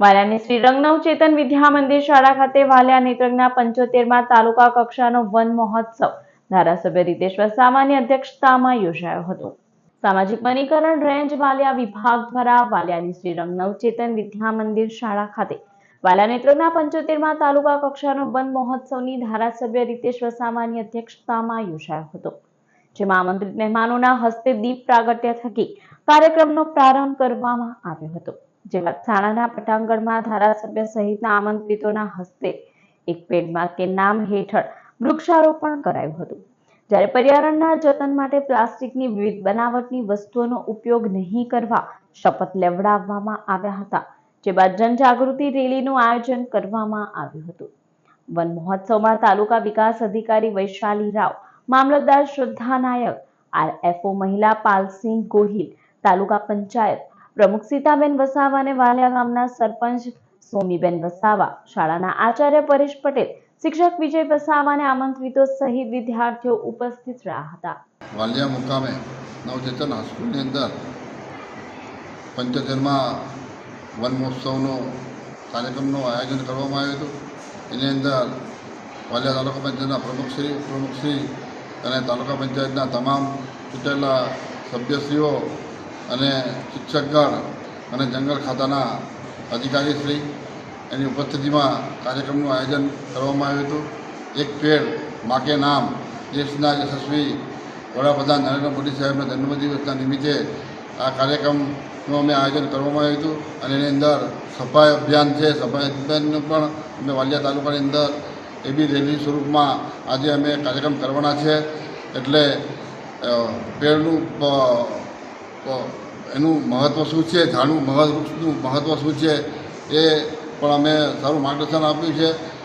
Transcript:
વાલિયાની શ્રી રંગનવ ચેતન વિદ્યા મંદિર શાળા ખાતે વાલિયા નેત્રંગના પંચોતેરમાં તાલુકા કક્ષાનો વન મહોત્સવ. ધારાસભ્ય રીતેશ વસાવાની અધ્યક્ષતામાં યોજાયો હતો. સામાજિક વનીકરણ રેન્જ વાલિયા વિભાગ દ્વારા વાલિયાની શ્રી રંગનવ ચેતન વિદ્યા મંદિર શાળા ખાતે વાલા નેત્રજ્ઞા પંચોતેરમાં તાલુકા કક્ષાનો વન મહોત્સવની ધારાસભ્ય રીતેશ વસાવાની અધ્યક્ષતામાં યોજાયો હતો. જેમાં આમંત્રિત મહેમાનોના હસ્તે દીપ પ્રાગટ્ય થકી કાર્યક્રમનો પ્રારંભ કરવામાં આવ્યો હતો. જેમાં પટાંગણમાં ધારાસભ્ય સહિતના આમંત્રિતોના હસ્તે એક પેડમાં કે નામ હેઠળ વૃક્ષારોપણ કરાયું હતું. જ્યારે પર્યાવરણના જતન માટે પ્લાસ્ટિકની વિવિધ બનાવટની વસ્તુઓનો ઉપયોગ નહીં કરવા શપથ લેવડાવવામાં આવ્યા હતા, જે બાદ જનજાગૃતિ રેલીનું આયોજન કરવામાં આવ્યું હતું. વન મહોત્સવમાં તાલુકા વિકાસ અધિકારી વૈશાલી રાવ, મામલતદાર શ્રદ્ધા નાયક, આરએફઓ મહિલા પાલસિંહ ગોહિલ, તાલુકા પંચાયત પ્રમુખ સીતાબેન વસાવા અને વાલિયા ગામના સરપંચ સોમીબેન વસાવા. શાળાના આચાર્ય પરેશ પટેલ, શિક્ષક વિજય વસાવા અને આમંત્રિતો સહિત વિદ્યાર્થીઓ ઉપસ્થિત રહ્યા હતા. વાલિયા મુકામે નવચેતન હાઈસ્કૂલની અંદર પંચોતેરમાં વન મહોત્સવનો કાર્યક્રમનું આયોજન કરવામાં આવ્યું હતું. એની અંદર વાલિયા તાલુકા પંચાયતના પ્રમુખશ્રી પ્રમુખશ્રી અને તાલુકા પંચાયતના તમામ ચૂંટાયેલા સભ્યશ્રીઓ અને શિક્ષકગણ અને જંગલ ખાતાના અધિકારીશ્રી એની ઉપસ્થિતિમાં કાર્યક્રમનું આયોજન કરવામાં આવ્યું હતું. એક પેડ માકે નામ દેશના યશસ્વી વડાપ્રધાન નરેન્દ્ર મોદી સાહેબના જન્મદિવસના નિમિત્તે આ કાર્યક્રમનું અમે આયોજન કરવામાં આવ્યું હતું અને એની અંદર સફાઈ અભિયાન છે. સફાઈ અભિયાનનું પણ અમે વાલિયા તાલુકાની અંદર એ બી રેલી સ્વરૂપમાં આજે અમે કાર્યક્રમ કરવાના છે. એટલે પેડનું પ- એનું મહત્ત્વ શું છે ઝાડનું મહત્વનું મહત્ત્વ શું છે એ પણ અમે સારું માર્ગદર્શન આપ્યું છે.